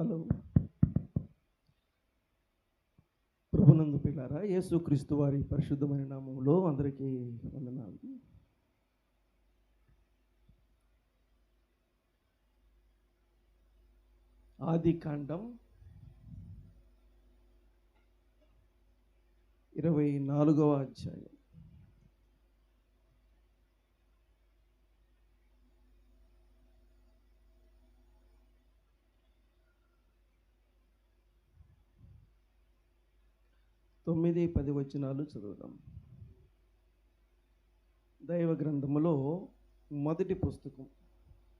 Hello. ప్రభునందు పిల్లారా యేసుక్రీస్తు వారి పరిశుద్ధమైన నామంలో అందరికీ వందనాలు. ఆది కాండం ఇరవై నాలుగవ అధ్యాయం. తొమ్మిది పది వచనాలు చదువుదాం. దైవ గ్రంథములో మొదటి పుస్తకం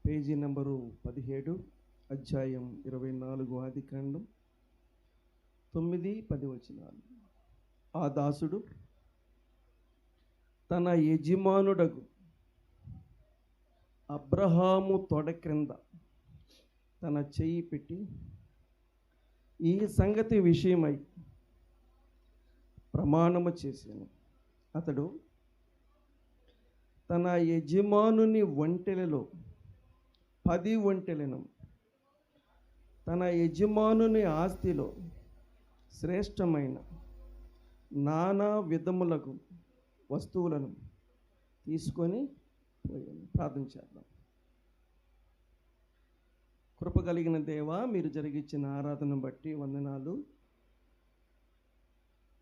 పేజీ నెంబరు పదిహేడు అధ్యాయం ఇరవై నాలుగు ఆది ఖండం తొమ్మిది పది వచనాలు. ఆ దాసుడు తన యజమానుడకు అబ్రహాము తొడ క్రింద తన చెయ్యి పెట్టి ఈ సంగతి విషయమై ప్రమాణము చేశాను. అతడు తన యజమానుని ఒంటెలలో పది ఒంటెలను తన యజమానుని ఆస్తిలో శ్రేష్టమైన నానా విధములకు వస్తువులను తీసుకొని పోయాను. ప్రార్థన చేద్దాం. కృప కలిగిన దేవా మీరు జరిగించిన ఆరాధన బట్టి వందనాలు.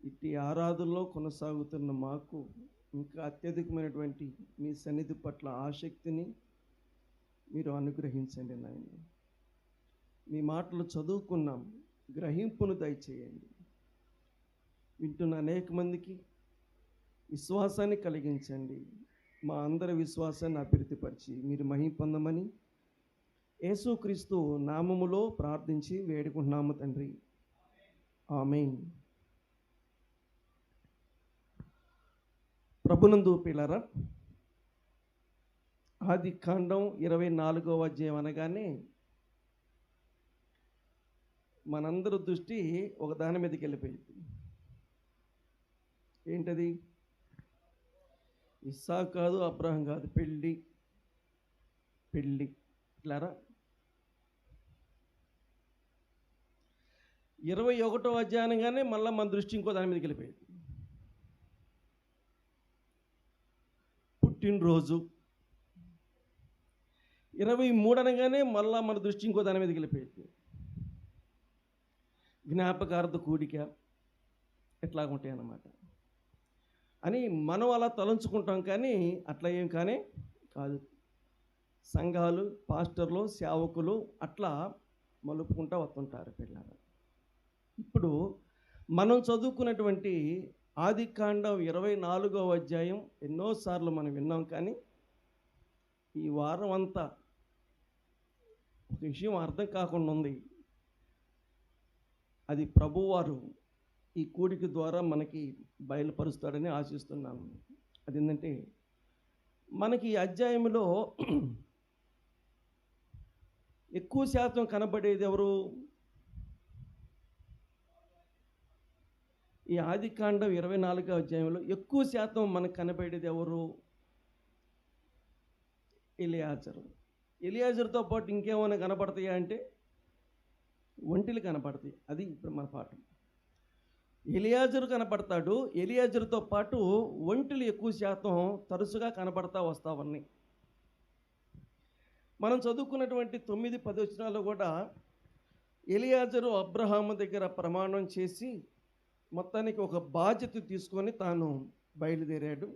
ఇట్టి ఆరాధనలో కొనసాగుతున్న మాకు ఇంకా అత్యధికమైనటువంటి మీ సన్నిధి పట్ల ఆసక్తిని మీరు అనుగ్రహించండి నాయన. మీ మాటలు చదువుకున్నాం గ్రహింపును దయచేయండి. వింటున్న అనేక మందికి విశ్వాసాన్ని కలిగించండి. మా అందరి విశ్వాసాన్ని అభివృద్ధిపరిచి మీరు మహింపొందమని యేసుక్రీస్తు నామములో ప్రార్థించి వేడుకుంటున్నాము తండ్రి. ఆమె ప్రభునందు పిల్లరా ఆది కాండం ఇరవై నాలుగవ అధ్యాయం అనగానే మనందరి దృష్టి ఒక దాని మీదకి వెళ్ళిపోయింది. ఏంటది? ఇస్సా కాదు అబ్రహం కాదు పెళ్ళి. పెళ్ళి. ఇట్లారా ఇరవై ఒకటో అధ్యాయంగానే మళ్ళీ మన దృష్టి ఇంకో దాని మీదకి వెళ్ళిపోయింది. పుట్టినరోజు. ఇరవై మూడు అనగానే మళ్ళా మన దృష్టి ఇంకో దాని మీదకి వెళ్ళిపోయింది. జ్ఞాపకార్థ కూడిక ఎట్లాగుంటాయి అన్నమాట అని మనం అలా తలంచుకుంటాం కానీ అట్లా ఏం కానీ కాదు. సంఘాలు పాస్టర్లు సేవకులు అట్లా మలుపుకుంటూ వస్తుంటారు పిల్లలు. ఇప్పుడు మనం చదువుకున్నటువంటి ఆది కాండం ఇరవై నాలుగవ అధ్యాయం ఎన్నోసార్లు మనం విన్నాం కానీ ఈ వారం అంతా ఒక విషయం అర్థం కాకుండా ఉంది. అది ప్రభువారు ఈ కూడిక ద్వారా మనకి బయలుపరుస్తాడని ఆశిస్తున్నాను. అది ఏంటంటే మనకి ఈ అధ్యాయంలో ఎక్కువ శాతం కనబడేది ఎవరు? ఈ ఆది కాండం ఇరవై నాలుగో అధ్యాయంలో ఎక్కువ శాతం మనకు కనబడేది ఎవరు? ఎలియాజరు. ఎలియాజర్తో పాటు ఇంకేమైనా కనపడతాయా అంటే? ఒంటిలు కనపడతాయి అది ఇప్పుడు మన పాఠం. ఎలియాజరు కనపడతాడు ఎలియాజరుతో పాటు ఒంటిలు ఎక్కువ శాతం తరచుగా కనపడతా వస్తా ఉన్నాయి మనం చదువుకున్నటువంటి తొమ్మిది పది వచనాలు కూడా ఎలియాజరు అబ్రహాము దగ్గర ప్రమాణం చేసి మొత్తానికి ఒక బాధ్యత తీసుకొని తాను బయలుదేరాడు.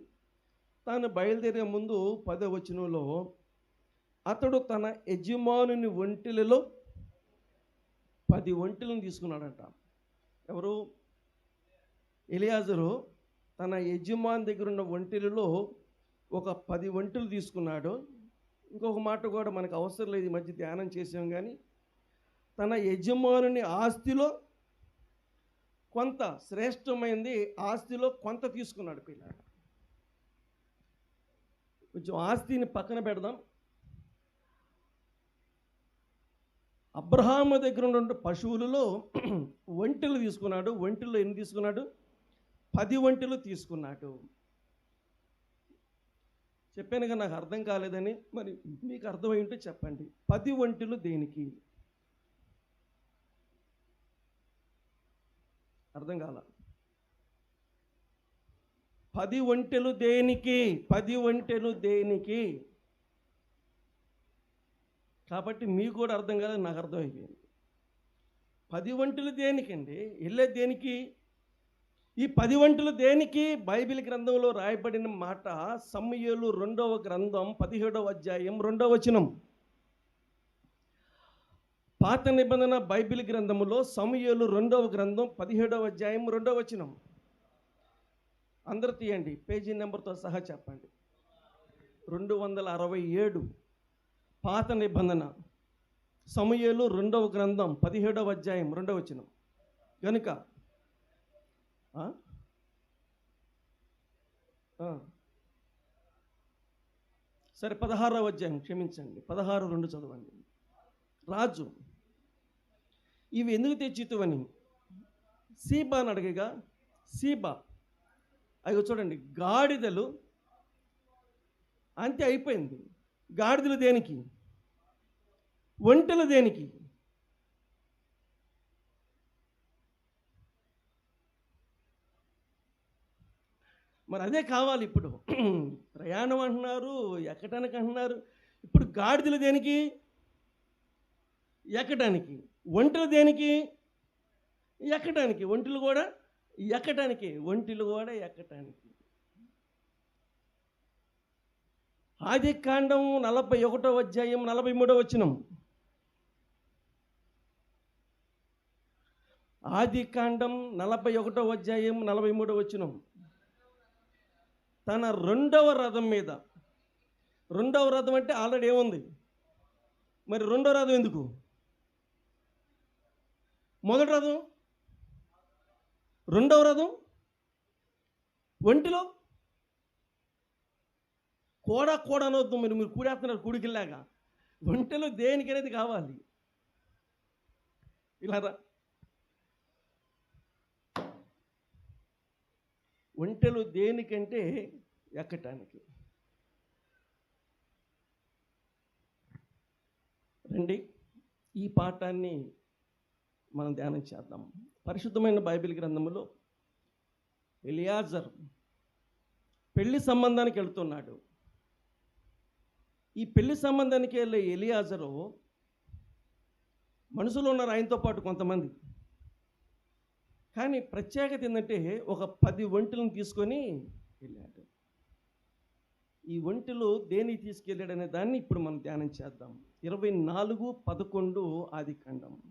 తాను బయలుదేరే ముందు పదవచనంలో అతడు తన యజమానుని ఒంటిలలో పది ఒంటిలను తీసుకున్నాడట. ఎవరు? ఎలియాజరు తన యజమాని దగ్గర ఉన్న ఒంటిలలో ఒక పది ఒంటెలు తీసుకున్నాడు. ఇంకొక మాట కూడా మనకు అవసరం లేదు ఈ మధ్య ధ్యానం చేసాం కానీ తన యజమానుని ఆస్తిలో కొంత శ్రేష్టమైంది ఆస్తిలో కొంత తీసుకున్నాడు పిల్లాడు. కొంచెం ఆస్తిని పక్కన పెడదాం. అబ్రహాము దగ్గర ఉన్న పశువులలో ఒంటెలు తీసుకున్నాడు. ఒంటెలు ఎన్ని తీసుకున్నాడు? పది ఒంటెలు తీసుకున్నాడు. చెప్పాను కదా నాకు అర్థం కాలేదని మరి మీకు అర్థమై ఉంటే చెప్పండి. పది ఒంటెలు దేనికి? అర్థం కాల. పది ఒంటెలు దేనికి? పది ఒంటెలు దేనికి? కాబట్టి మీకు కూడా అర్థం కాదు నాకు అర్థమైపోయింది. పది వంటలు దేనికండి? వెళ్ళే దేనికి? ఈ పది వంటలు దేనికి? బైబిల్ గ్రంథంలో రాయబడిన మాట సమయలు రెండవ గ్రంథం పదిహేడవ అధ్యాయం రెండవ వచనం. పాత నిబంధన బైబిల్ గ్రంథములో సమయలు రెండవ గ్రంథం పదిహేడవ అధ్యాయం రెండవ వచనం. అందరు తీయండి పేజీ నెంబర్తో సహా చెప్పండి. రెండు వందల అరవై ఏడు పాత నిబంధన సమయలు రెండవ గ్రంథం పదిహేడవ అధ్యాయం రెండవ వచనం. కనుక సరే పదహారవ అధ్యాయం క్షమించండి పదహారు రెండు చదవండి. రాజు ఇవి ఎందుకు తెచ్చితువని సీబాని అడగగా సీబా అవి చూడండి గాడిదలు అంతే అయిపోయింది. గాడిదలు దేనికి? ఒంటెలు దేనికి? మరి అదే కావాలి ఇప్పుడు. ప్రయాణం అంటున్నారు ఎక్కటానికి అంటున్నారు. ఇప్పుడు గాడిదలు దేనికి? ఎక్కడానికి ఒంటెలు దేనికి? ఎక్కటానికి? ఒంటెలు కూడా ఎక్కటానికి? ఒంటెలు కూడా ఎక్కటానికి. ఆది కాండం నలభై ఒకటో అధ్యాయం నలభై మూడో వచ్చినం ఆది కాండం నలభై ఒకటో అధ్యాయం నలభై మూడో వచ్చినం తన రెండవ రథం మీద. రెండవ రథం అంటే ఆల్రెడీ ఏముంది? మరి రెండో రథం ఎందుకు? మొదటి రథం రెండవ రథం ఒంటిలో కోడా కోడ అనొద్దు మీరు మీరు కూడేస్తున్నారు కూడికిల్లాగా. ఒంటిలో దేనికనేది కావాలి? ఇలా ఒంటెలు దేనికంటే ఎక్కటానికి? రండి. ఈ పాఠాన్ని మనం ధ్యానం చేద్దాం. పరిశుద్ధమైన బైబిల్ గ్రంథములో ఎలియాజర్ పెళ్ళి సంబంధానికి వెళ్తున్నాడు. ఈ పెళ్ళి సంబంధానికి వెళ్ళే ఎలియాజరు మనుషులు ఉన్నారు ఆయనతో పాటు కొంతమంది. కానీ ప్రత్యేకత ఏంటంటే ఒక పది ఒంటులను తీసుకొని వెళ్ళాడు. ఈ ఒంటెలు దేనికి తీసుకెళ్ళాడనే దాన్ని ఇప్పుడు మనం ధ్యానం చేద్దాం. ఇరవై నాలుగు పదకొండు ఆది ఖండం.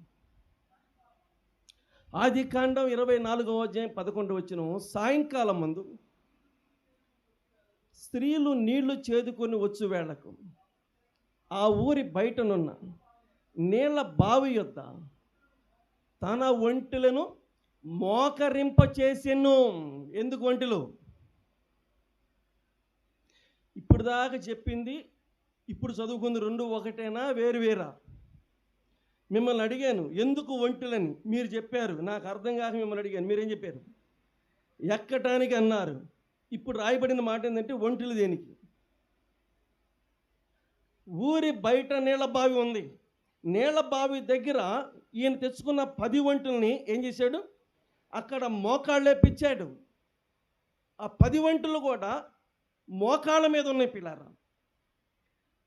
ఆది కాండం ఇరవై నాలుగవ అధ్యాయం పదకొండు వచ్చిన సాయంకాలం మందు స్త్రీలు నీళ్ళు చేదుకొని వచ్చు వేళకు ఆ ఊరి బయటనున్న నీళ్ళ బావి యొద్ద తన ఒంటిలను మోకరింప చేసెను. ఎందుకు ఒంటిలు? ఇప్పుడు దాకా చెప్పింది ఇప్పుడు చదువుకుంది రెండు ఒకటేనా? వేరు వేరా? మిమ్మల్ని అడిగాను ఎందుకు ఒంటెలని? మీరు చెప్పారు. నాకు అర్థం కాక మిమ్మల్ని అడిగాను. మీరేం చెప్పారు? ఎక్కటానికి అన్నారు. ఇప్పుడు రాయబడిన మాట ఏంటంటే ఒంటెలు దేనికి? ఊరి బయట నీళ్ళ బావి ఉంది. నీళ్ళ బావి దగ్గర ఈయన తెచ్చుకున్న పది వంటల్ని ఏం చేశాడు? అక్కడ మోకాళ్ళే పిచ్చాడు. ఆ పది వంటలు కూడా మోకాళ్ళ మీద ఉన్నాయి పిల్లారా.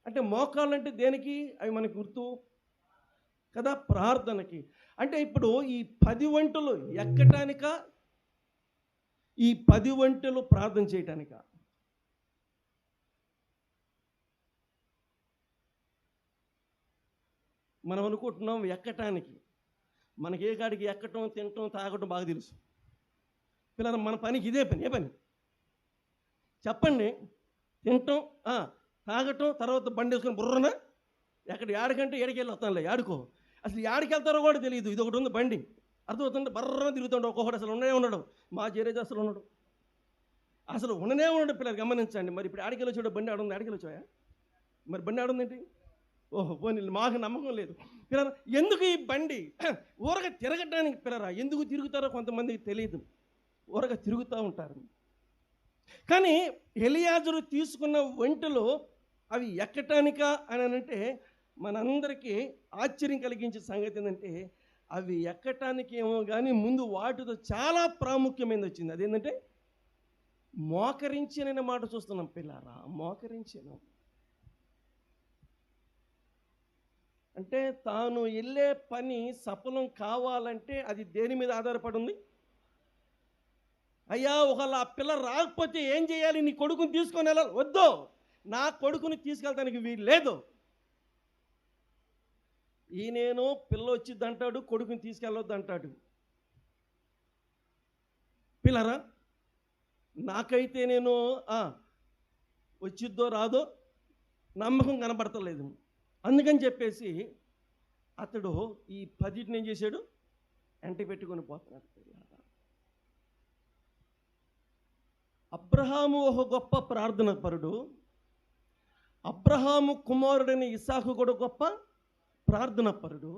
అంటే మోకాళ్ళు అంటే దేనికి? అవి మనకు గుర్తు కదా ప్రార్థనకి. అంటే ఇప్పుడు ఈ పది వంటలు ఎక్కటానిక? ఈ పది వంటలు ప్రార్థన చేయటానిక? మనం అనుకుంటున్నాం ఎక్కటానికి. మనకి ఏ కాడికి ఎక్కటం తినటం తాగటం బాగా తెలుసు. పిల్లలు మన పనికి ఇదే పని ఏ పని? చెప్పండి. తినటం ఆ, తాగటం తర్వాత బండి వేసుకొని బుర్రన ఎక్కడ ఏడకంటే ఏడకెళ్ళి వస్తానులే ఆడుకో. అసలు యాడికి వెళ్తారో కూడా తెలియదు. ఇది ఒకటి ఉంది బండి. అర్థమవుతుంటే బర్రన తిరుగుతుండే ఒక్కొక్కటి అసలు ఉండనే ఉండడు. మా జేరేజ్ అసలు ఉండడు. అసలు ఉండనే ఉండడు పిల్లలు గమనించండి. మరి ఇప్పుడు ఆడికెళ్ళి వచ్చాడు బండి ఆడుంది ఆడికెళ్ళి వెళ్ళొచ్చాయా మరి బండి ఆడుందేంటి ఓహో పోనీ మాకు నమ్మకం లేదు. పిల్లరా ఎందుకు ఈ బండి? ఊరగా తిరగటానికి పిల్లరా ఎందుకు తిరుగుతారో కొంతమందికి తెలియదు. ఊరక తిరుగుతూ ఉంటారు. కానీ ఎలియాజరు తీసుకున్న వంటలు అవి ఎక్కటానికా అని అంటే మనందరికీ ఆశ్చర్యం కలిగించే సంగతి ఏంటంటే అవి ఎక్కటానికి ఏమో కానీ ముందు వాటితో చాలా ప్రాముఖ్యమైనది వచ్చింది. అదేంటంటే మోకరించిన మాట చూస్తున్నాం పిల్లారా మోకరించను. అంటే తాను వెళ్ళే పని సఫలం కావాలంటే అది దేని మీద ఆధారపడి ఉంది? అయ్యా ఒకవేళ ఆ పిల్ల రాకపోతే ఏం చేయాలి? నీ కొడుకుని తీసుకొని వెళ్ళాలి. వద్దు. నా కొడుకుని తీసుకెళ్తానికి వీలు లేదు. ఈయనేనో పిల్ల వచ్చిద్ది అంటాడు కొడుకుని తీసుకెళ్ళొద్దు అంటాడు పిల్లరా నాకైతే నేను ఆ, వచ్చిద్దో రాదో నమ్మకం కనబడతలేదు. అందుకని చెప్పేసి అతడు ఈ పదిటిని ఏం చేశాడు? ఎంట పెట్టుకొని పోతున్నాడు అబ్రహాము ఒక గొప్ప ప్రార్థన పరుడు అబ్రహాము కుమారుడైన ఇసాకు కూడా గొప్ప ప్రార్థన పరుడు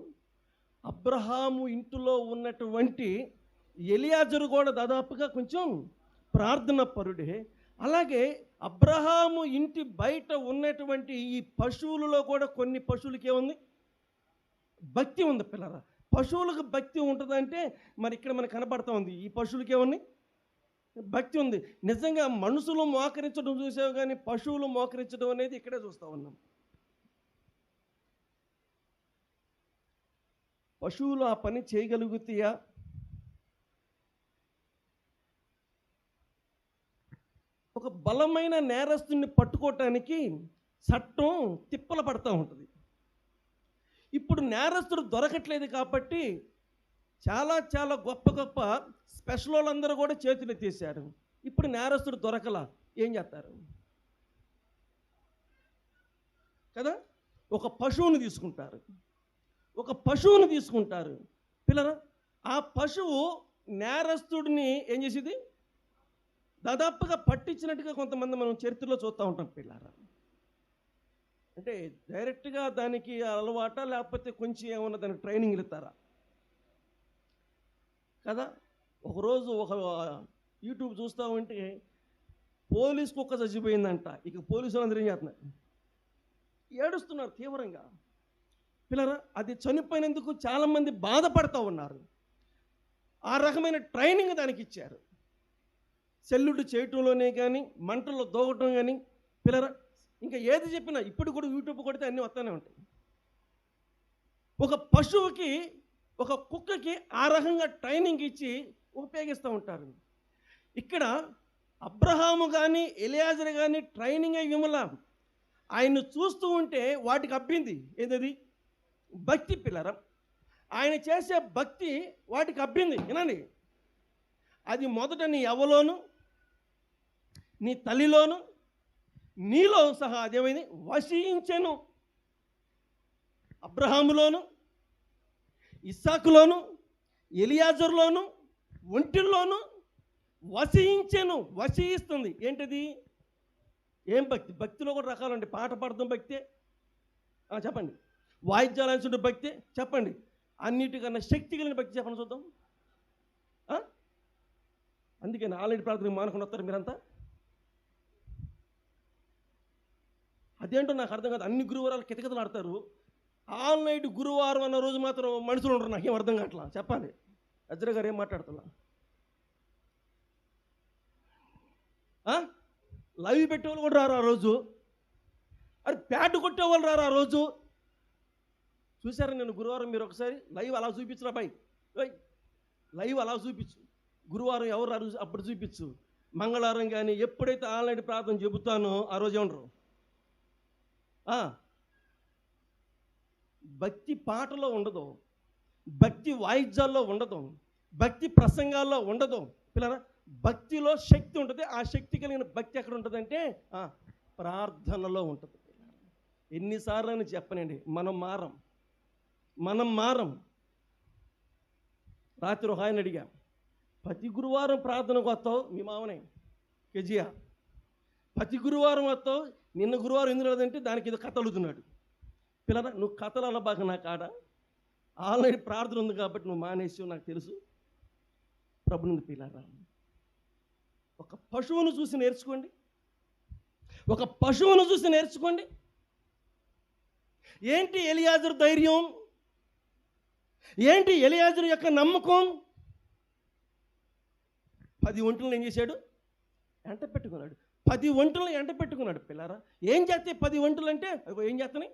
అబ్రహాము ఇంటిలో ఉన్నటువంటి ఎలియాజరు కూడా దాదాపుగా కొంచెం ప్రార్థన పరుడే అలాగే అబ్రహాము ఇంటి బయట ఉన్నటువంటి ఈ పశువులలో కూడా కొన్ని పశువులకి ఏముంది? భక్తి ఉంది పిల్లరా. పశువులకు భక్తి ఉంటుందంటే మరి ఇక్కడ మనకు కనబడతా ఉంది. ఈ పశువులకి ఏముంది? భక్తి ఉంది. నిజంగా మనుషులు మోకరించడం చూసావు కానీ పశువులు మోకరించడం అనేది ఇక్కడే చూస్తూ ఉన్నాం. పశువులు ఆ పని చేయగలుగుతాయా? ఒక బలమైన నేరస్తుని పట్టుకోవటానికి చట్టం తిప్పలు పడతా ఉంటుంది. ఇప్పుడు నేరస్తుడు దొరకట్లేదు కాబట్టి చాలా చాలా గొప్ప గొప్ప స్పెషల్ వాళ్ళందరూ కూడా చేతులు తీశారు ఇప్పుడు నేరస్తుడు దొరకలా ఏం చేస్తారు? కదా? ఒక పశువుని తీసుకుంటారు. ఒక పశువుని తీసుకుంటారు. పిల్లరా ఆ పశువు నేరస్తుడిని ఏం చేసేది? దాదాపుగా పట్టించినట్టుగా కొంతమంది మనం చరిత్రలో చూస్తూ ఉంటాం పిల్లారా. అంటే డైరెక్ట్గా దానికి అలవాట లేకపోతే కొంచెం ఏమన్నా దానికి ట్రైనింగ్ ఇస్తారా? కదా ఒకరోజు ఒక యూట్యూబ్ చూస్తూ ఉంటే పోలీస్ కుక్క చచ్చిపోయిందంట. ఇక పోలీసులు అందరూ ఏం చేస్తున్నారు? ఏడుస్తున్నారు తీవ్రంగా. పిల్లరా అది చనిపోయినందుకు చాలామంది బాధపడుతూ ఉన్నారు. ఆ రకమైన ట్రైనింగ్ దానికి ఇచ్చారు. సెల్లుడు చేయటంలోనే కానీ మంటల్లో దోగటం కానీ పిల్లరా ఇంకా ఏది చెప్పినా ఇప్పుడు కూడా యూట్యూబ్ కొడితే అన్నీ వస్తూనే ఉంటాయి. ఒక పశువుకి ఒక కుక్కకి ఆ రకంగా ట్రైనింగ్ ఇచ్చి ఉపయోగిస్తూ ఉంటారు. ఇక్కడ అబ్రహాము కానీ ఎలియాజర్ కానీ ట్రైనింగ్ అయ్యి విమల ఆయన్ని చూస్తూ ఉంటే వాటికి అబ్బింది. ఏదది? భక్తి పిల్లర. ఆయన చేసే భక్తి వాటికి అబ్బింది. వినండి. అది మొదట నీ ఎవలోను నీ తల్లిలోను నీలో సహా అదేమైంది? వశించెను అబ్రహాములోను ఇస్సాకులోను ఎలియాజర్లోను ఒంటిల్లోను వశించెను వశయిస్తుంది. ఏంటిది? ఏం భక్తి? భక్తిలో కూడా రకాలండి పాట పాడుతాం భక్తే. చెప్పండి. వాయిద్యాలు అంచుంటే భక్తి చెప్పండి. అన్నిటికన్నా శక్తి కలిగిన భక్తి చెప్పండి చూద్దాం. అందుకే ఆల్రెడీ ప్రార్థన మానకుండా వస్తారు మీరంతా. అదేంటో నాకు అర్థం కాదు. అన్ని గురువారాలు కితకితలు ఆడతారు. ఆల్ నైట్ గురువారం అన్న రోజు మాత్రం మనుషులు ఉండరు. నాకేం అర్థం కావట్లా? చెప్పాలి. అజ్ర గారు ఏం మాట్లాడుతున్నా ఆ? లైవ్ పెట్టేవాళ్ళు కూడా రారు ఆ రోజు. అరే ప్యాడ్ కొట్టేవాళ్ళు రారు ఆ రోజు. చూసారా నేను గురువారం మీరు ఒకసారి? లైవ్ అలా చూపించరా బై లైవ్ అలా చూపించు. గురువారం ఎవరు అప్పుడు చూపించు. మంగళవారం కానీ ఎప్పుడైతే ఆన్లైన్ ప్రార్థన చెబుతానో ఆ రోజు ఏమంటారు? భక్తి పాటలో ఉండదు. భక్తి వాయిద్యాల్లో ఉండదు. భక్తి ప్రసంగాల్లో ఉండదు. పిల్లరా భక్తిలో శక్తి ఉంటుంది. ఆ శక్తి కలిగిన భక్తి ఎక్కడ ఉంటుందంటే ఆ, ప్రార్థనలో ఉంటుంది. ఎన్నిసార్లు అని చెప్పనండి మనం మారం. మనం మారం. రాత్రి ఒక ఆయన అడిగా ప్రతి గురువారం ప్రార్థనకు వస్తావు? మీ మామనే కెజియా. ప్రతి గురువారం వస్తావు? నిన్న గురువారం ఎందుకు లేదంటే దానికి ఏదో కథ అడుగుతున్నాడు. పిల్లరా నువ్వు కథలు అలా బాగా నా కాడ. ఆల్రెడీ ప్రార్థన ఉంది కాబట్టి నువ్వు మానేసావు నాకు తెలుసు. ప్రభుని పిల్లరా. ఒక పశువును చూసి నేర్చుకోండి. ఒక పశువును చూసి నేర్చుకోండి. ఏంటి ఎలియాజర్ ధైర్యం? ఏంటి ఎలియాజరు యొక్క నమ్మకం? పది ఒంటులను ఏం చేశాడు? ఎంట పెట్టుకున్నాడు. పది ఒంటులను ఎంట పెట్టుకున్నాడు పిల్లరా. ఏం చేస్తే పది ఒంటులు అంటే ఏం చేస్తున్నాయి?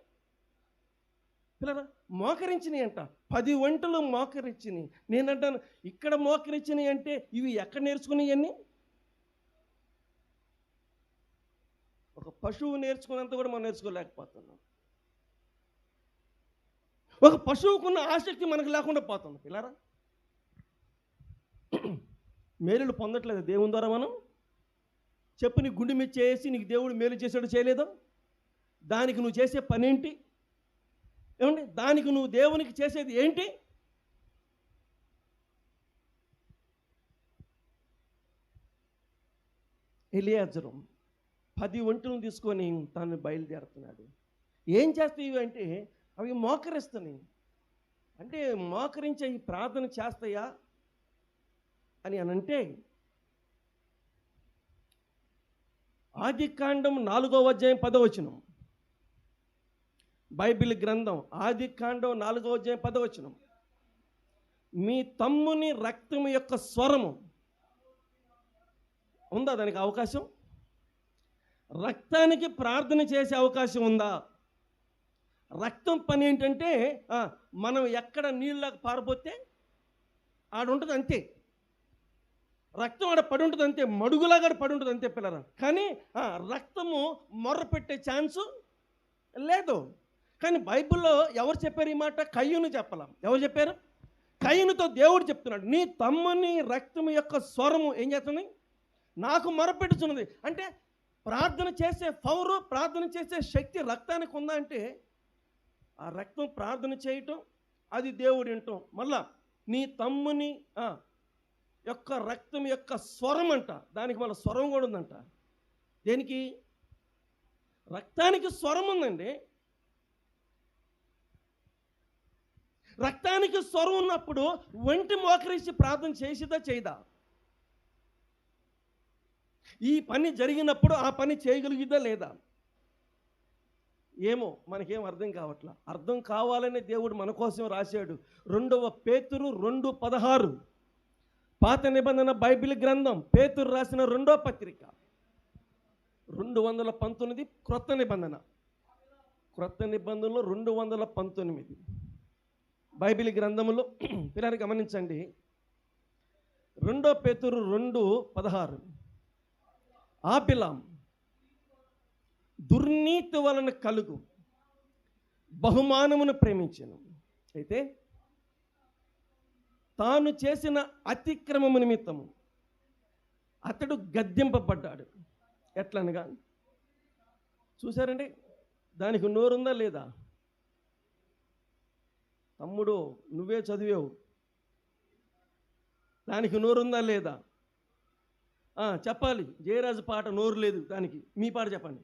పిల్లరా మోకరించినాయి అంట. పది వంటలు మోకరించినాయి. నేనంటాను ఇక్కడ మోకరించినాయి అంటే ఇవి ఎక్కడ నేర్చుకున్నాయి అన్నీ ఒక పశువు నేర్చుకున్నంత కూడా మనం నేర్చుకోలేకపోతున్నాం. ఒక పశువుకున్న ఆసక్తి మనకు లేకుండా పోతుంది పిల్లరా? మేలులు పొందట్లేదు దేవుని ద్వారా మనం. చెప్పు నీ గుండె మీద చేసి నీకు దేవుడు మేలు చేశాడు చేయలేదో? దానికి నువ్వు చేసే పని ఏంటి? ఏమండి? దానికి నువ్వు దేవునికి చేసేది ఏంటి? ఎలియాజరం పది ఒంటులను తీసుకొని తను బయలుదేరుతున్నాడు. ఏం చేస్తాయి అంటే అవి మోకరిస్తున్నాయి. అంటే మోకరించే ఈ ప్రార్థన చేస్తాయా అని అనంటే ఆది కాండం నాలుగో అధ్యాయం పదవచనం బైబిల్ గ్రంథం ఆది కాండం నాలుగో అధ్యాయం పదవచనం మీ తమ్ముని రక్తం యొక్క స్వరము. ఉందా దానికి అవకాశం? రక్తానికి ప్రార్థన చేసే అవకాశం ఉందా? రక్తం పని ఏంటంటే మనం ఎక్కడ నీళ్ళకి పారిపోతే ఆడ ఉంటుంది అంతే. రక్తం ఆడ పడి ఉంటుంది అంతే మడుగులాగా ఆడ పడి ఉంటుంది అంతే పిల్లరా. కానీ రక్తము మొర్ర పెట్టే ఛాన్సు లేదు. కానీ బైబిల్లో ఎవరు చెప్పారు ఈ మాట? కయ్యను చెప్పలేం? ఎవరు చెప్పారు? కయ్యనుతో దేవుడు చెప్తున్నాడు నీ తమ్ముని రక్తం యొక్క స్వరము ఏం చేస్తుంది? నాకు మొరపెట్టుచున్నది అంటే ప్రార్థన చేసే పౌరు ప్రార్థన చేసే శక్తి రక్తానికి ఉందా అంటే ఆ రక్తం ప్రార్థన చేయటం అది దేవుడు వింటాం మళ్ళా నీ తమ్ముని యొక్క రక్తం యొక్క స్వరం అంట. దానికి మళ్ళీ స్వరం కూడా ఉందంట. దేనికి? రక్తానికి స్వరం ఉందండి. రక్తానికి స్వరం ఉన్నప్పుడు ఒంటి మోకరించి ప్రార్థన చేసిదా చేయదా? ఈ పని జరిగినప్పుడు ఆ పని చేయగలిగిదా లేదా? ఏమో మనకేం అర్థం కావట్లా? అర్థం కావాలనే దేవుడు మన కోసం రాశాడు. రెండవ పేతురు రెండు పదహారు. పాత నిబంధన బైబిల్ గ్రంథం పేతురు రాసిన రెండో పత్రిక. రెండు వందల పంతొమ్మిది క్రొత్త నిబంధన. క్రొత్త నిబంధనలో రెండు వందల పంతొమ్మిది. బైబిల్ గ్రంథములో పిల్లలు గమనించండి. రెండో పేతురు రెండు పదహారు. ఆపిలాం దుర్నీతి వలన కలుగు. బహుమానమును ప్రేమించను. అయితే తాను చేసిన అతిక్రమము నిమిత్తము అతడు గద్దెంపబడ్డాడు. ఎట్లనగా? చూసారండి దానికి నోరుందా లేదా? తమ్ముడు నువ్వే చదివావు. దానికి నోరుందా లేదా? ఆ, చెప్పాలి. జయరాజు పాట నోరు లేదు దానికి. మీ పాట చెప్పండి.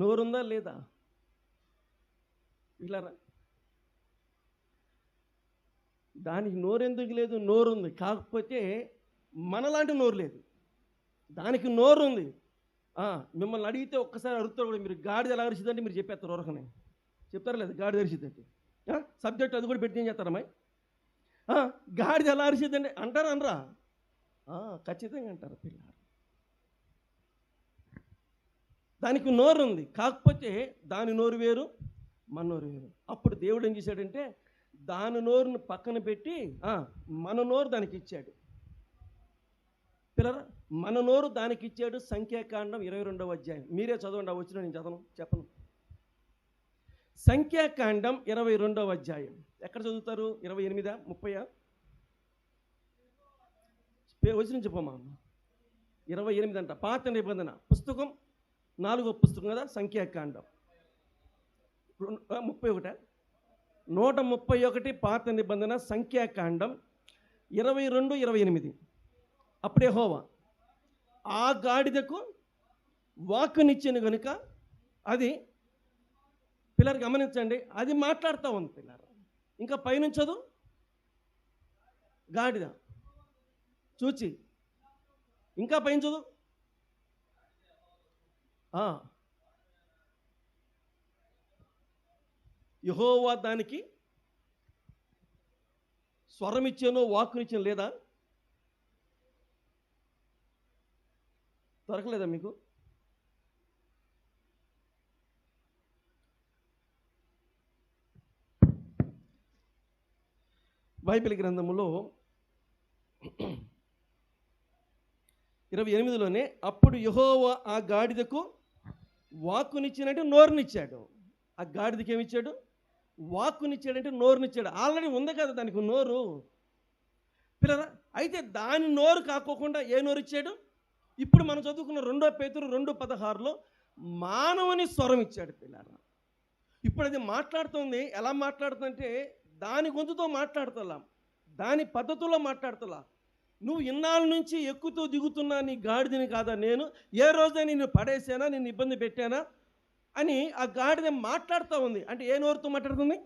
నోరుందా లేదా? ఇలా దానికి నోరెందుకు లేదు? నోరు ఉంది కాకపోతే మనలాంటి నోరు లేదు. దానికి నోరు ఉంది మిమ్మల్ని అడిగితే ఒక్కసారి అడుగుతారు కూడా మీరు. గాడిద ఎలా అరిచిందంటే మీరు చెప్పేస్తారు వరకనే చెప్తారా లేదు? గాడిద అరిచిందంటే సబ్జెక్ట్ అది కూడా పెట్టి ఏం చేస్తారమ్మాయి గాడిద ఎలా అరిచిందంటే అంటారా అనరా? ఖచ్చితంగా అంటారు పిల్లలు దానికి నోరు ఉంది కాకపోతే దాని నోరు వేరు మన నోరు వేరు. అప్పుడు దేవుడు ఏం చేశాడంటే దాని నోరును పక్కన పెట్టి ఆ, మన నోరు దానికి ఇచ్చాడు. పిల్లరా మన నోరు దానికి ఇచ్చాడు సంఖ్యాకాండం ఇరవై రెండవ అధ్యాయం. మీరే చదవండి ఆ వచ్చిన నేను చదవను చెప్పను. సంఖ్యాకాండం ఇరవై రెండవ అధ్యాయం. ఎక్కడ చదువుతారు? ఇరవై ఎనిమిదా? ముప్పయా? వచ్చిన చెప్పమ్మా ఇరవై ఎనిమిది అంట. పాత నిబంధన. పుస్తకం నాలుగో పుస్తకం కదా సంఖ్యాకాండం. ముప్పై ఒకట? నూట ముప్పై ఒకటి పాత నిబంధన సంఖ్యాకాండం ఇరవై రెండు ఇరవై ఎనిమిది. అప్పుడే హోవా ఆ గాడిదకు వాక్కునిచ్చిన కనుక అది పిల్లలు గమనించండి అది మాట్లాడుతూ ఉంది పిల్లలు. ఇంకా పైనుంచదు గాడిద. చూచి. ఇంకా పైన చదువు? యహోవా దానికి స్వరం ఇచ్చానో వాక్కునిచ్చాను లేదా? దొరకలేదా మీకు? బైబిల్ గ్రంథములో ఇరవై ఎనిమిదిలోనే అప్పుడు యహోవా ఆ గాడిదకు వాక్కునిచ్చాడంటే నోరునిచ్చాడు. ఆ గాడిదకి ఏమిచ్చాడు వాక్కునిచ్చాడంటే నోరునిచ్చాడు. ఆల్రెడీ ఉంది కదా దానికి నోరు. పిల్లరా అయితే దాని నోరు కాకోకుండా ఏ నోరు ఇచ్చాడు ఇప్పుడు మనం చదువుకున్న రెండో పేతురు రెండు పదహారులో మానవుని స్వరం ఇచ్చాడు పిల్లరా. ఇప్పుడు అది మాట్లాడుతుంది. ఎలా మాట్లాడుతుందంటే దాని గొంతుతో మాట్లాడుతున్నాం దాని పద్ధతిలో మాట్లాడుతున్నాం నువ్వు ఇన్నాళ్ళ నుంచి ఎక్కుతూ దిగుతున్నా నీ గాడిదని కాదా నేను? ఏ రోజే నిన్ను పడేసానా? నిన్ను ఇబ్బంది పెట్టానా? అని ఆ గాడిద మాట్లాడుతూ ఉంది. అంటే ఏ నోరుతో మాట్లాడుతుంది?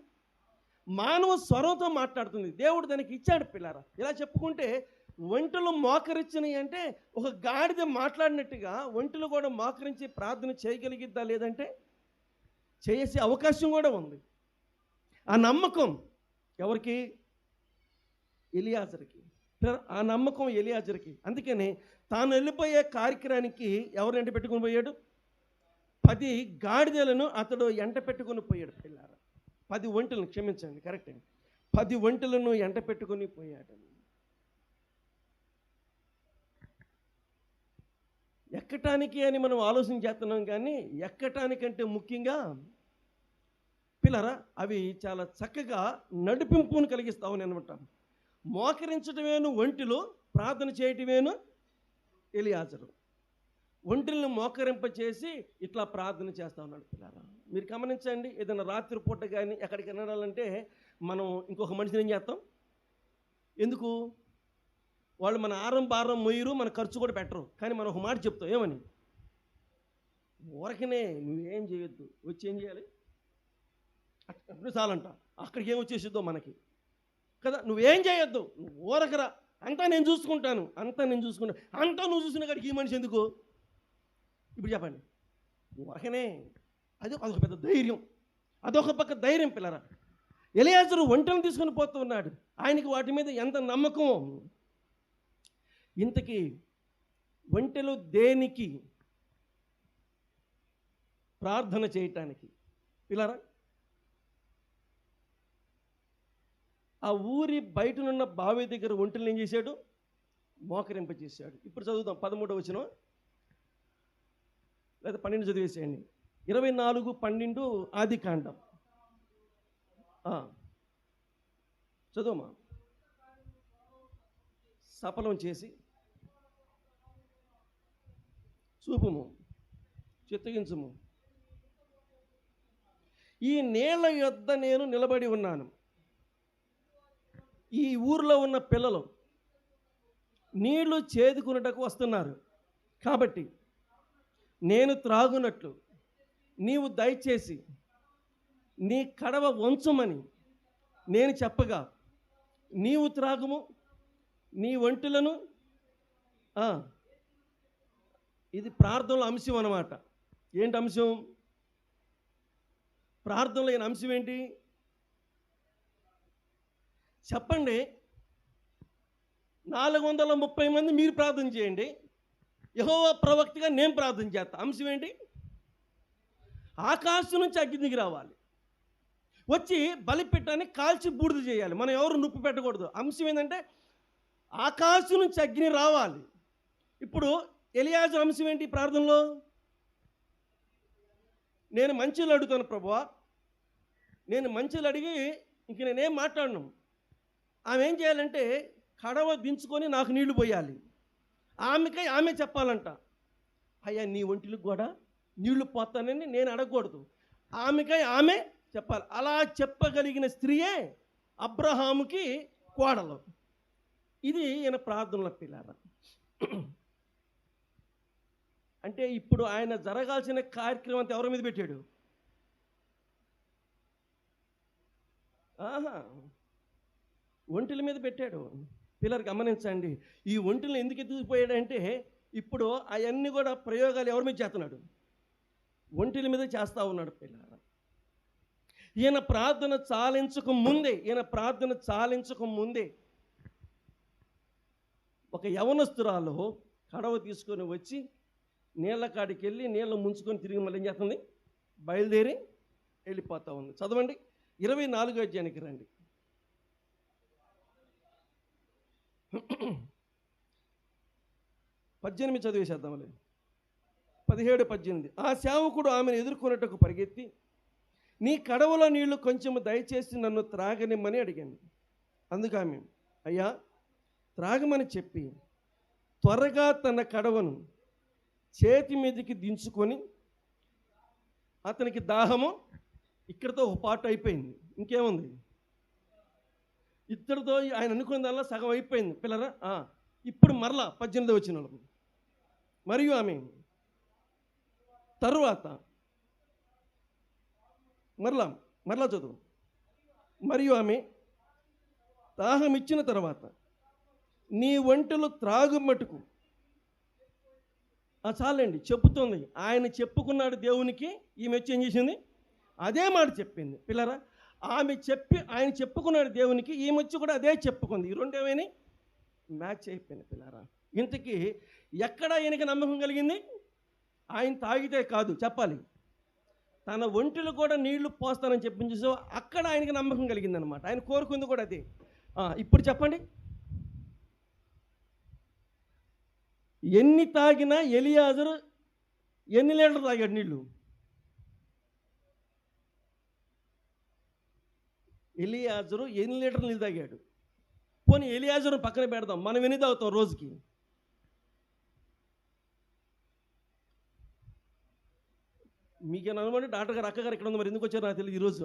మానవ స్వరంతో మాట్లాడుతుంది. దేవుడు దానికి ఇచ్చాడు పిల్లారా. ఇలా చెప్పుకుంటే ఒంటలు మోకరించినాయి అంటే ఒక గాడిద మాట్లాడినట్టుగా ఒంటలు కూడా మోకరించి ప్రార్థన చేయగలిగిద్దా లేదంటే చేసే అవకాశం కూడా ఉంది. ఆ నమ్మకం ఎవరికి? ఎలియాజర్కి. ఆ నమ్మకం ఎలియాజర్కి. అందుకని తాను వెళ్ళిపోయే కార్యక్రమానికి ఎవరు ఎంట పెట్టుకుని పోయాడు? పది గాడిదలను అతడు ఎంట పెట్టుకుని పోయాడు పిల్లారా. పది ఒంటలను క్షమించండి కరెక్ట్ అండి. పది ఒంటలను ఎంట పెట్టుకుని పోయాడు. ఎక్కటానికి అని మనం ఆలోచన చేస్తున్నాం కానీ ఎక్కటానికంటే ముఖ్యంగా పిల్లరా అవి చాలా చక్కగా నడిపింపును అని అనమాట. మోకరించటమేను ఒంటిలో ప్రార్థన చేయటమేను ఎలియాజరు ఒంటిల్ని మోకరింపచేసి ఇట్లా ప్రార్థన చేస్తా ఉన్నాడు పిల్లరా మీరు గమనించండి ఏదైనా రాత్రి పూట కానీ ఎక్కడికి వెళ్ళాలంటే మనం ఇంకొక మనిషిని ఏం చేస్తాం ఎందుకు వాళ్ళు మన ఆరం భారం మొయ్యరు మన ఖర్చు కూడా పెట్టరు కానీ మనం ఒక మాట చెప్తాం ఏమని ఊరకనే నువ్వేం చేయొద్దు వచ్చి ఏం చేయాలి అప్పుడు చాలంట అక్కడికి ఏం వచ్చేసిద్దో మనకి కదా? నువ్వేం చేయొద్దు. నువ్వు ఊరకరా. అంతా నేను చూసుకుంటాను. అంతా నేను చూసుకుంటాను అంతా నువ్వు చూసిన కాడికి ఈ మనిషి ఎందుకు? ఇప్పుడు చెప్పండి. ఊరకనే. అది అదొక పెద్ద ధైర్యం. అదొక పక్క ధైర్యం పిల్లరా. ఎలియాజరు ఒంటని తీసుకొని పోతూ ఉన్నాడు. ఆయనకి వాటి మీద ఎంత నమ్మకం? ఇంతకీ ఒంటెలు దేనికి? ప్రార్థన చేయటానికి. పిల్లరా ఆ ఊరి బయటనున్న బావి దగ్గర ఒంటిని ఏం చేశాడు? మోకరింపజేశాడు. ఇప్పుడు చదువుదాం. పదమూడవ వచ్చిన లేదా పన్నెండు చదివేసేయండి. ఇరవై నాలుగు పన్నెండు ఆది కాండం. చదువుమా? సఫలం చేసి చూపుము. చిత్తగించుము. ఈ నేల యొద్ద నేను నిలబడి ఉన్నాను. ఈ ఊర్లో ఉన్న పిల్లలు నీళ్ళు చేదుకున్నటకు వస్తున్నారు. కాబట్టి నేను త్రాగునట్లు నీవు దయచేసి నీ కడవ వంచుమని నేను చెప్పగా నీవు త్రాగుము నీ ఒంటులను ఇది ప్రార్థనలో అంశం అన్నమాట. ఏంటి అంశం? ప్రార్థనలో అంశం ఏంటి? చెప్పండి. నాలుగు వందల ముప్పై మంది మీరు ప్రార్థన చేయండి. యహోవా ప్రవక్తగా నేను ప్రార్థన చేస్తా. అంశం ఏంటి? ఆకాశం నుంచి అగ్ని దిగి రావాలి. వచ్చి బలిపెట్టని కాల్చి బూడిద చేయాలి. మనం ఎవరు నొప్పి పెట్టకూడదు. అంశం ఏంటంటే ఆకాశం నుంచి అగ్ని రావాలి. ఇప్పుడు ఎలియాజు అంశం ఏంటి ప్రార్థనలో? నేను మంచిలు అడుగుతాను ప్రభువా నేను మంచిలు అడిగి ఇంక నేనేం మాట్లాడను. ఆమె ఏం చేయాలంటే కడవ దించుకొని నాకు నీళ్ళు పోయాలి. ఆమెకై ఆమె చెప్పాలంట అయ్యా నీ ఒంటిలకు కూడా నీళ్ళు పోతానని నేను అడగకూడదు. ఆమెకై ఆమె చెప్పాలి అలా చెప్పగలిగిన స్త్రీయే అబ్రహాముకి కోడలు. ఇది ఈయన ప్రార్థనల పిల్లారా అంటే ఇప్పుడు ఆయన జరగాల్సిన కార్యక్రమం అంతా ఎవరి మీద పెట్టాడు? ఆహా! ఒంటిల మీద పెట్టాడు. పిల్లలు గమనించండి ఈ ఒంటిని ఎందుకు ఎత్తుకుపోయాడంటే ఇప్పుడు అవన్నీ కూడా ప్రయోగాలు ఎవరి మీద చేస్తున్నాడు? ఒంటిల మీద చేస్తూ ఉన్నాడు పిల్లల. ఈయన ప్రార్థన చాలించక ముందే ఈయన ప్రార్థన చాలించక ముందే ఒక యవనస్తురాలు కడవ తీసుకొని వచ్చి నీళ్ళ కాడికి వెళ్ళి నీళ్ళు ముంచుకొని తిరిగి మళ్ళీ ఏం చేస్తుంది? బయలుదేరి వెళ్ళిపోతూ ఉంది. చదవండి. ఇరవై నాలుగో అధ్యాయానికి రండి. పద్దెనిమిది చదివేసేద్దాంలే. పదిహేడు పద్దెనిమిది. ఆ సేవకుడు ఆమెను ఎదుర్కొనేటకు పరిగెత్తి నీ కడవలో నీళ్ళు కొంచెం దయచేసి నన్ను త్రాగనిమ్మని అడిగాను అందుకు ఆమె అయ్యా త్రాగమని చెప్పి త్వరగా తన కడవను చేతి మీదకి దించుకొని అతనికి దాహము ఇక్కడితో ఒక పాటు అయిపోయింది. ఇంకేముంది? ఇద్దరితో ఆయన అనుకున్న దానిలో సగం అయిపోయింది. పిల్లరా ఆ, ఇప్పుడు మరలా పద్దెనిమిది వచ్చిన వాళ్ళకు. మరియు ఆమె తరువాత మరలా మరలా చదువు. మరియు ఆమె దాహం ఇచ్చిన తర్వాత నీ ఒంటెలు త్రాగు మటుకు. ఆ చాలండి చెప్పుతోంది. ఆయన చెప్పుకున్నాడు దేవునికి ఈమె వచ్చి ఏం చేసింది? అదే మాట చెప్పింది. పిల్లరా ఆమె చెప్పి ఆయన చెప్పుకున్నాడు దేవునికి ఈమె వచ్చి కూడా అదే చెప్పుకుంది. ఈ రెండు మ్యాచ్ అయిపోయింది పిల్లరా. ఇంతకీ ఎక్కడ ఆయనకి నమ్మకం కలిగింది? ఆయన తాగితే కాదు చెప్పాలి. తన ఒంటిలో కూడా నీళ్ళు పోస్తానని చెప్పించి సో అక్కడ ఆయనకి నమ్మకం కలిగిందనమాట. ఆయన కోరుకుంది కూడా అది. ఇప్పుడు చెప్పండి. ఎన్ని తాగినా ఎలియాజరు ఎన్ని లీటర్లు తాగాడు నీళ్ళు ఎలియాజరు ఎన్ని లీటర్లు నీళ్ళు తాగాడు? పోనీ ఎలియాజరు పక్కన పెడదాం. మనం ఎన్ని తాగుతాం రోజుకి? మీకేనా డాక్టర్ గారు అక్కగారు ఇక్కడ ఉంది మరి ఎందుకు వచ్చారు నాకు తెలియదు ఈరోజు